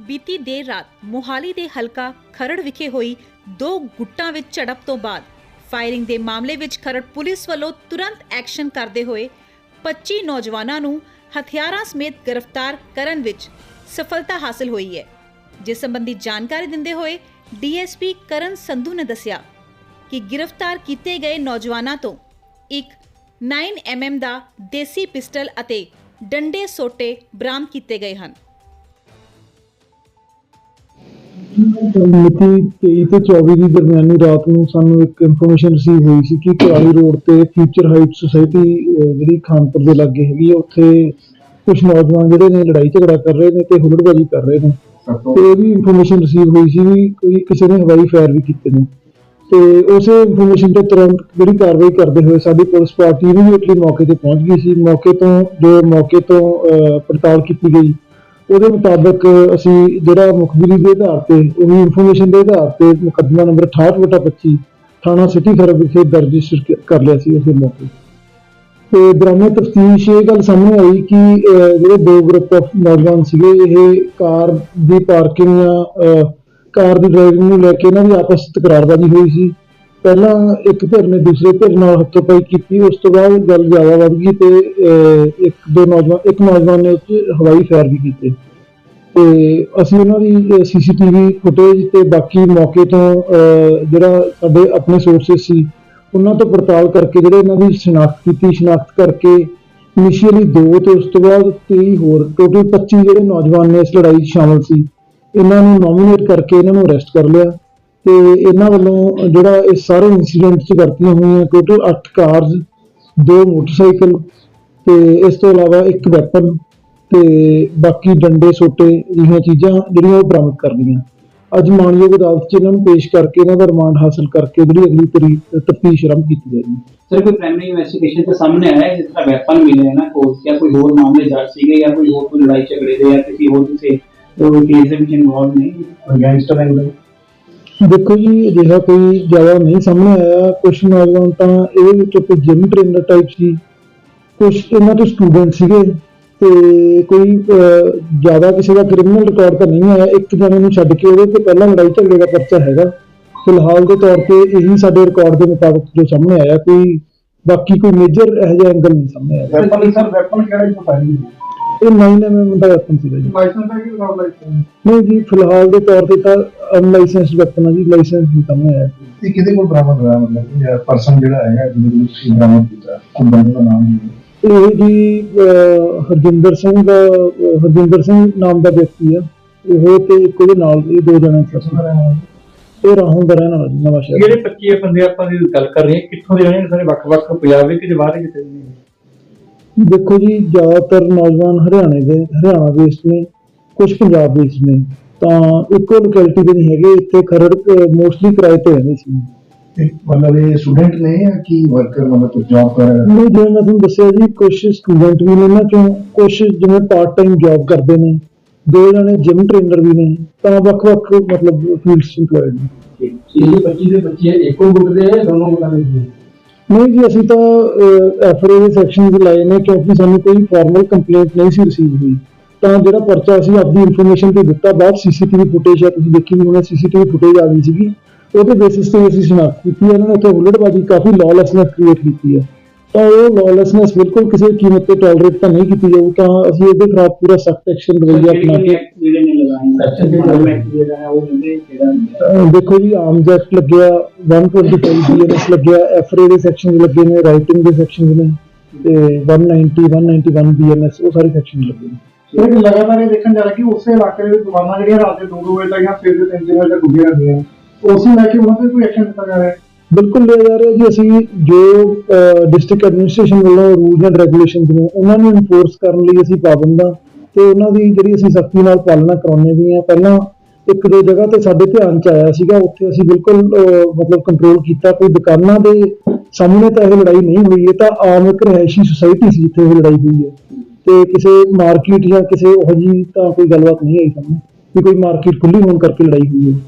ਬੀਤੀ ਦੇਰ ਰਾਤ ਮੋਹਾਲੀ ਦੇ ਹਲਕਾ ਖਰੜ ਵਿਖੇ ਹੋਈ ਦੋ ਗੁੱਟਾਂ ਵਿੱਚ ਝੜਪ ਤੋਂ ਬਾਅਦ ਫਾਇਰਿੰਗ ਦੇ ਮਾਮਲੇ ਵਿੱਚ ਖਰੜ ਪੁਲਿਸ ਵੱਲੋਂ ਤੁਰੰਤ ਐਕਸ਼ਨ ਕਰਦੇ ਹੋਏ 25 ਨੌਜਵਾਨਾਂ ਨੂੰ ਹਥਿਆਰਾਂ ਸਮੇਤ ਗ੍ਰਿਫਤਾਰ ਕਰਨ ਵਿੱਚ ਸਫਲਤਾ ਹਾਸਲ ਹੋਈ ਹੈ। ਜਿਸ ਸੰਬੰਧੀ ਜਾਣਕਾਰੀ ਦਿੰਦੇ ਹੋਏ ਡੀਐਸਪੀ ਕਰਨ ਸੰਧੂ ਨੇ ਦੱਸਿਆ ਕਿ ਗ੍ਰਿਫਤਾਰ ਕੀਤੇ ਗਏ ਨੌਜਵਾਨਾਂ ਤੋਂ ਇੱਕ 9mm ਦਾ ਦੇਸੀ ਪਿਸਟਲ ਅਤੇ ਡੰਡੇ ਸੋਟੇ ਬਰਾਮਦ ਕੀਤੇ ਗਏ ਹਨ। ਮਿਤੀ 23 ਤੇ 24 ਦੀ ਦਰਮਿਆਨੀ ਰਾਤ ਨੂੰ ਸਾਨੂੰ ਇੱਕ ਇਨਫੋਰਮੇਸ਼ਨ ਰਿਸੀਵ ਹੋਈ ਸੀ ਕਿ ਕੁਰਾਲੀ ਰੋਡ ਤੇ ਫਿਊਚਰ ਹਾਈਟ ਸੁਸਾਇਟੀ ਜਿਹੜੀ ਖਾਨਪੁਰ ਦੇ ਲਾਗੇ ਹੈਗੀ ਆ ਉੱਥੇ ਕੁਝ ਨੌਜਵਾਨ ਜਿਹੜੇ ਨੇ ਲੜਾਈ ਝਗੜਾ ਕਰ ਰਹੇ ਨੇ ਤੇ ਹੁਲੜਬਾਜ਼ੀ ਕਰ ਰਹੇ ਨੇ। ਤੇ ਇਹ ਵੀ ਇਨਫੋਰਮੇਸ਼ਨ ਰਿਸੀਵ ਹੋਈ ਸੀ ਵੀ ਕੋਈ ਕਿਸੇ ਨੇ ਹਵਾਈ ਫਾਇਰ ਵੀ ਕੀਤੇ ਨੇ। ਤੇ ਉਸੇ ਇਨਫੋਰਮੇਸ਼ਨ ਤੇ ਤੁਰੰਤ ਜਿਹੜੀ ਕਾਰਵਾਈ ਕਰਦੇ ਹੋਏ ਸਾਡੀ ਪੁਲਿਸ ਪਾਰਟੀ ਇਮੀਡੀਏਟਲੀ ਮੌਕੇ ਤੇ ਪਹੁੰਚ ਗਈ ਸੀ। ਮੌਕੇ ਤੋਂ ਜੋ ਮੌਕੇ ਤੋਂ ਪੜਤਾਲ ਕੀਤੀ ਗਈ। ਉਹਦੇ ਮੁਤਾਬਕ ਅਸੀਂ ਜਿਹੜਾ ਮੁਖਬਰੀ ਦੇ ਆਧਾਰ ਤੇ ਉਹੀ ਇਨਫੋਰਮੇਸ਼ਨ ਦੇ ਆਧਾਰ ਤੇ ਮੁਕੱਦਮਾ ਨੰਬਰ 68/25 ਥਾਣਾ ਸਿਟੀ ਖਰੜ ਵਿਖੇ ਦਰਜ ਕਰ ਲਿਆ ਸੀ ਉਸੇ ਮੌਕੇ। ਤੇ ਦੌਰਾਨੇ ਤਫਤੀਸ਼ ਇਹ ਗੱਲ ਸਾਹਮਣੇ ਆਈ ਕਿ ਜਿਹੜੇ ਦੋ ਗਰੁੱਪ ਆਫ ਨੌਜਵਾਨ ਸੀਗੇ ਇਹ ਕਾਰ ਦੀ ਪਾਰਕਿੰਗ ਜਾਂ ਅਹ, ਕਾਰ ਦੀ ਡਰਾਈਵਿੰਗ ਨੂੰ ਲੈ ਕੇ ਇਹਨਾਂ ਦੀ ਆਪਸ ਵਿੱਚ ਤਕਰਾਰਬਾਜ਼ੀ ਹੋਈ ਸੀ। ਪਹਿਲਾਂ ਇੱਕ ਧਿਰ ਨੇ ਦੂਸਰੇ ਧਿਰ ਨਾਲ ਹੱਥੋਂਪਾਈ ਕੀਤੀ, ਉਸ ਤੋਂ ਬਾਅਦ ਗੱਲ ਜ਼ਿਆਦਾ ਵੱਧ ਗਈ ਤੇ ਇੱਕ ਦੋ ਨੌਜਵਾਨ, ਇੱਕ ਨੌਜਵਾਨ ਨੇ ਉੱਤੇ ਹਵਾਈ ਫਾਇਰ ਵੀ ਕੀਤੇ। ਤੇ ਅਸੀਂ ਉਹਨਾਂ ਦੀ ਸੀਸੀਟੀਵੀ ਫੁਟੇਜ ਤੇ ਬਾਕੀ ਮੌਕੇ ਤੋਂ ਜਿਹੜਾ ਸਾਡੇ ਆਪਣੇ ਸੋਰਸਸ ਸੀ, ਉਹਨਾਂ ਤੋਂ ਪੜਤਾਲ ਕਰਕੇ ਜਿਹੜੇ ਇਹਨਾਂ ਦੀ ਸ਼ਨਾਖਤ ਕੀਤੀ, ਸ਼ਨਾਖਤ ਕਰਕੇ ਇਨੀਸ਼ੀਅਲੀ ਦੋ ਤੇ ਉਸ ਤੋਂ ਬਾਅਦ 23 ਹੋਰ, ਟੋਟਲ 25 ਜਿਹੜੇ ਨੌਜਵਾਨ ਨੇ ਇਸ ਲੜਾਈ 'ਚ ਸ਼ਾਮਲ ਸੀ, ਇਹਨਾਂ ਨੂੰ ਨੋਮੀਨੇਟ ਕਰਕੇ ਇਹਨਾਂ ਨੂੰ ਅਰੈਸਟ ਕਰ ਲਿਆ। ਤੇ ਇਹਨਾਂ ਵੱਲੋਂ ਜਿਹੜਾ ਇਹ ਸਾਰੇ ਇਨਸੀਡੈਂਟ 'ਚ ਵਰਤੀਆਂ ਹੋਈਆਂ ਟੋਟਲ 8 ਕਾਰਸ ਦੋ ਮੋਟਰਸਾਈਕਲ ਤੇ ਇਸ ਤੋਂ ਇਲਾਵਾ ਇੱਕ ਵੈਪਨ ਤੇ ਬਾਕੀ ਡੰਡੇ ਸੋਟੇ ਜਿਹੀਆਂ ਚੀਜ਼ਾਂ ਜਿਹੜੀਆਂ ਉਹ ਬਰਾਮਦ ਕਰ ਲਈਆਂ ਅੱਜ ਮਾਨਯੋਗ ਅਦਾਲਤ 'ਚ ਇਹਨਾਂ ਨੂੰ ਪੇਸ਼ ਕਰਕੇ ਇਹਨਾਂ ਦਾ ਰਿਮਾਂਡ ਹਾਸਲ ਕਰਕੇ ਜਿਹੜੀ ਅਗਲੀ ਤਰੀਕ ਤਫਤੀਸ਼ ਆਰੰਭ ਕੀਤੀ ਜਾਏਗੀ। ਸਰ ਕੋਈ ਪ੍ਰਾਇਮਰੀ ਇਨਵੈਸਟੀਗੇਸ਼ਨ ਤੇ ਸਾਹਮਣੇ ਆਇਆ ਹੈ ਜਿਸ ਤਰ੍ਹਾਂ ਵੈਪਨ ਮਿਲੇ ਨਾ ਕੋਲ ਜਾਂ ਕੋਈ ਹੋਰ ਮਾਮਲੇ ਦਰਜ ਸੀਗੇ ਜਾਂ ਕੋਈ ਹੋਰ ਕੋਈ ਲੜਾਈ ਝਗੜੇ ਦੇ ਜਾਂ ਕਿਸੇ ਹੋਰ ਕਿਸੇ ਕੋਈ ਕੇਸ ਦੇ ਵਿੱਚ ਇਨਵੋਲਵ ਨਹੀਂ? ਗੈਂਗਸਟਰ ਐਂਗਲ ਦੇਖੋ ਜੀ, ਅਜਿਹਾ ਕੋਈ ਜ਼ਿਆਦਾ ਨਹੀਂ ਸਾਹਮਣੇ ਆਇਆ। ਕੁਝ ਨੌਜਵਾਨ ਤਾਂ ਇਹਦੇ ਵਿੱਚ ਕੋਈ ਜਿਮ ਟ੍ਰੇਨਰ ਟਾਈਪ ਸੀ। ਕੁਝ ਇਹਨਾਂ ਤੋਂ ਸਟੂਡੈਂਟ ਸੀਗੇ। ਤੇ ਕੋਈ ਜ਼ਿਆਦਾ ਕਿਸੇ ਦਾ ਕ੍ਰਿਮੀਨਲ ਰਿਕਾਰਡ ਤਾਂ ਨਹੀਂ ਆਇਆ। ਇੱਕ ਜਣੇ ਨੂੰ ਛੱਡ ਕੇ ਉਹਦੇ ਤੇ ਪਹਿਲਾਂ ਲੜਾਈ ਝਗੜੇ ਦਾ ਪਰਚਾ ਹੈਗਾ। ਫਿਲਹਾਲ ਦੇ ਤੌਰ ਤੇ ਇਹੀ ਸਾਡੇ ਰਿਕਾਰਡ ਦੇ ਮੁਤਾਬਕ ਜੋ ਸਾਹਮਣੇ ਆਇਆ। ਕੋਈ, ਬਾਕੀ ਕੋਈ ਮੇਜਰ ਇਹੋ ਜਿਹਾ ਐਂਗਲ ਨਹੀਂ ਸਾਹਮਣੇ ਆਇਆ। ਵੈਪਨ ਸਰ ਵੈਪਨ ਕਿਹੜਾ ਜੀ ਪਤਾ ਨਹੀਂ। ਇਹ 9mm ਦਾ ਵੈਪਨ ਸੀਗਾ ਜੀ। ਲਾਇਸੈਂਸ ਹੈ ਕਿ ਵਿਦਾਊਟ ਲਾਇਸੈਂਸ ਨਹੀਂ ਜੀ ਫਿਲਹਾਲ ਦੇ ਤੌਰ ਤੇ ਤਾਂ ਅਨਲਾਈਸੈਂਸਡ ਵੈਪਨ ਹੈ ਜੀ ਲਾਇਸੈਂਸ ਨਹੀਂ ਸਾਹਮਣੇ ਆਇਆ ਇਹ ਕਿਹਦੇ ਕੋਲ ਬਰਾਮਦ ਹੋਇਆ ਮਤਲਬ ਪਰਸਨ ਜਿਹੜਾ ਹੈਗਾ ਜਿਹਦੇ ਕੋਲ ਤੁਸੀਂ ਬਰਾਮਦ ਕੀਤਾ ਉਹ ਬੰਦੇ ਦਾ ਨਾਮ ਕੀ ਹੈ? ਇਹ ਜੀ ਹਰਜਿੰਦਰ ਸਿੰਘ ਹਰਜਿੰਦਰ ਸਿੰਘ ਨਾਮ ਦਾ ਵਿਅਕਤੀ ਆ। ਉਹ ਤੇ ਇੱਕ ਉਹਦੇ ਨਾਲ ਇਹ ਦੋ ਜਣੇ ਸੀ। ਇਹ ਰਾਹੋਂ ਦਾ ਰਹਿਣ ਵਾਲਾ ਜੀ ਨਵਾਂ ਸ਼ਹਿਰ ਜਿਹੜੇ 25 ਬੰਦੇ ਆਪਾਂ ਦੀ ਗੱਲ ਕਰ ਰਹੇ ਹਾਂ ਕਿੱਥੋਂ ਦੇ ਰਹਿਣੇ ਨੇ? ਸਾਰੇ ਵੱਖ-ਵੱਖ ਪੰਜਾਬ ਦੇ ਕਿ ਜਵਾਰੇ ਕਿਤੇ ਵੀ ਨੇ? ਦੇਖੋ ਜੀ ਜ਼ਿਆਦਾਤਰ ਨੌਜਵਾਨ ਹਰਿਆਣੇ ਦੇ ਹਰਿਆਣਾ ਬੇਸਡ ਨੇ ਕੁਝ ਪੰਜਾਬ ਬੇਸਡ ਨੇ ਤਾਂ ਇੱਕੋ ਲੋਕੈਲਿਟੀ ਦੇ ਨਹੀਂ ਹੈਗੇ ਇੱਥੇ ਖਰੜ ਮੋਸਟਲੀ ਕਿਰਾਏ ਤੇ ਰਹਿੰਦੇ ਸੀ। ਮਤਲਬ ਇਹ ਸਟੂਡੈਂਟ ਨੇ ਜਾਂ ਕੀ ਵਰਕਰ ਮਤਲਬ ਕੋਈ ਜੌਬ ਕਰ ਰਿਹਾ ਨਹੀਂ ਜਿਵੇਂ ਮੈਂ ਤੁਹਾਨੂੰ ਦੱਸਿਆ ਜੀ ਕੁਝ ਸਟੂਡੈਂਟ ਵੀ ਨੇ ਇਹਨਾਂ ਚੋਂ ਕੁਝ ਜਿਵੇਂ ਪਾਰਟ ਟਾਈਮ ਜੌਬ ਕਰਦੇ ਨੇ ਦੋ ਜਣੇ ਜਿਮ ਟ੍ਰੇਨਰ ਵੀ ਨੇ ਤਾਂ ਵੱਖ-ਵੱਖ ਮਤਲਬ ਫੀਲਡਸ ਇੰਪਲੋਇਡ ਨੇ। ਇਹ 25 ਦੇ ਬੱਚੇ ਇੱਕੋ ਗੁੱਟ ਦੇ ਦੋਨੋਂ ਗੁੱਟਾਂ ਦੇ? ਜੀ ਨਹੀਂ ਜੀ, ਅਸੀਂ ਤਾਂ ਐਫਆਰਏ ਦੇ ਸੈਕਸ਼ਨਸ ਲਾਏ ਨੇ ਕਿਉਂਕਿ ਸਾਨੂੰ ਕੋਈ ਫਾਰਮਲ ਕੰਪਲੇਂਟ ਨਹੀਂ ਸੀ ਰਿਸੀਵ ਹੋਈ। ਤਾਂ ਜਿਹੜਾ ਪਰਚਾ ਅਸੀਂ ਆਪਦੀ ਇਨਫੋਰਮੇਸ਼ਨ ਤੇ ਦਿੱਤਾ, ਬਾਅਦ ਸੀਸੀਟੀਵੀ ਫੁਟੇਜ ਆ, ਤੁਸੀਂ ਦੇਖੀ ਵੀ ਹੋਣੀ ਸੀਸੀਟੀਵੀ ਫੁਟੇਜ ਆ ਗਈ ਸੀਗੀ। ਉਹਦੇ ਬੇਸਿਸ ਤੇ ਅਸੀਂ ਸ਼ਨਾਖਤ ਕੀਤੀ ਹੈ ਇਹਨਾਂ ਨੇ ਉੱਥੇ ਹੁੱਲੜਬਾਜ਼ੀ ਕਾਫੀ ਲੌਲੈਸਨੈਸ ਕ੍ਰੀਏਟ ਕੀਤੀ ਹੈ ਤਾਂ ਉਹ ਲੌਲੈਸਨੈਸ ਬਿਲਕੁਲ ਕਿਸੇ ਕੀਮਤ ਤੇ ਟੋਲਰੇਟ ਤਾਂ ਨਹੀਂ ਕੀਤੀ ਜਾਊ ਤਾਂ ਅਸੀਂ ਇਹਦੇ ਖਿਲਾਫ ਪੂਰਾ ਸਖਤ ਐਕਸ਼ਨ ਰਵੱਈਆ ਆਪਣਾ ਕੇ ਜਿਹੜੇ ਨੇ ਲਗਾਏ ਸੈਕਸ਼ਨ ਦੇ ਨਾਲ ਜਿਹੜਾ ਹੈ ਉਹ ਹੁੰਦੇ ਜਿਹੜਾ ਅਹ ਦੇਖੋ ਜੀ ਆਰਮਸ ਐਕਟ ਲੱਗਿਆ 125 ਬੀਐਨਐਸ ਲੱਗਿਆ ਐਫਰੇ ਦੇ ਸੈਕਸ਼ਨ ਲੱਗੇ ਨੇ ਰਾਈਟਿੰਗ ਦੇ ਸੈਕਸ਼ਨ ਨੇ ਤੇ 190 191 ਬੀਐਨਐਸ ਉਹ ਸਾਰੇ ਸੈਕਸ਼ਨ ਲੱਗੇ ਨੇ ਇਹ ਲਗਾਤਾਰ ਇਹ ਦੇਖਣ ਜਾ ਰਿਹਾ ਕਿ ਉਸੇ ਇਲਾਕੇ ਦੇ ਵਿੱਚ ਦੁਕਾਨਾਂ ਜਿਹੜੀਆਂ ਰਾਤ ਦੇ 2-2 ਵਜੇ ਤੱਕ ਜਾਂ ਸਵੇਰ ਦੇ 3 ਵਜੇ ਤੱਕ ਖੁੱਲੀਆਂ ਰਹਿੰਦੀਆਂ। ਉਸੇ ਲੈ ਕੇ ਉਹਨਾਂ ਤੇ ਕੋਈ ਐਕਸ਼ਨ ਲਿੱਤਾ ਜਾ ਰਿਹਾ ਹੈ ਬਿਲਕੁਲ ਲਿਆ ਜਾ ਰਿਹਾ ਜੀ। ਅਸੀਂ ਜੋ ਡਿਸਟ੍ਰਿਕਟ ਐਡਮਿਨਿਸਟ੍ਰੇਸ਼ਨ ਵੱਲੋਂ ਰੂਲਸ ਐਂਡ ਰੈਗੂਲੇਸ਼ਨਸ ਨੇ, ਉਹਨਾਂ ਨੂੰ ਇਨਫੋਰਸ ਕਰਨ ਲਈ ਅਸੀਂ ਪਾਬੰਦ ਤੇ ਉਹਨਾਂ ਦੀ ਜਿਹੜੀ ਅਸੀਂ ਸਖਤੀ ਨਾਲ ਪਾਲਣਾ ਕਰਾਉਂਦੇ ਵੀ ਹਾਂ। ਪਹਿਲਾਂ ਇੱਕ ਦੋ ਜਗ੍ਹਾ ਤੇ ਸਾਡੇ ਧਿਆਨ ਚ ਆਇਆ ਸੀਗਾ, ਉੱਥੇ ਅਸੀਂ ਬਿਲਕੁਲ ਮਤਲਬ ਕੰਟਰੋਲ ਕੀਤਾ। ਕੋਈ ਦੁਕਾਨਾਂ ਦੇ ਸਾਹਮਣੇ ਤਾਂ ਇਹ ਲੜਾਈ ਨਹੀਂ ਹੋਈ। ਇਹ ਤਾਂ ਆਮ ਇੱਕ ਰਿਹਾਇਸ਼ੀ ਸੁਸਾਇਟੀ ਸੀ ਜਿੱਥੇ ਇਹ ਲੜਾਈ ਹੋਈ ਹੈ। ਤੇ ਕਿਸੇ ਮਾਰਕੀਟ ਜਾਂ ਕਿਸੇ ਉਹ ਜਿਹੀ ਤਾਂ ਕੋਈ ਗੱਲਬਾਤ ਨਹੀਂ ਆਈ ਸਾਨੂੰ ਕਿ ਕੋਈ ਮਾਰਕੀਟ ਖੁੱਲੀ ਹੋਣ ਕਰਕੇ ਲੜਾਈ ਹੋਈ ਹੈ।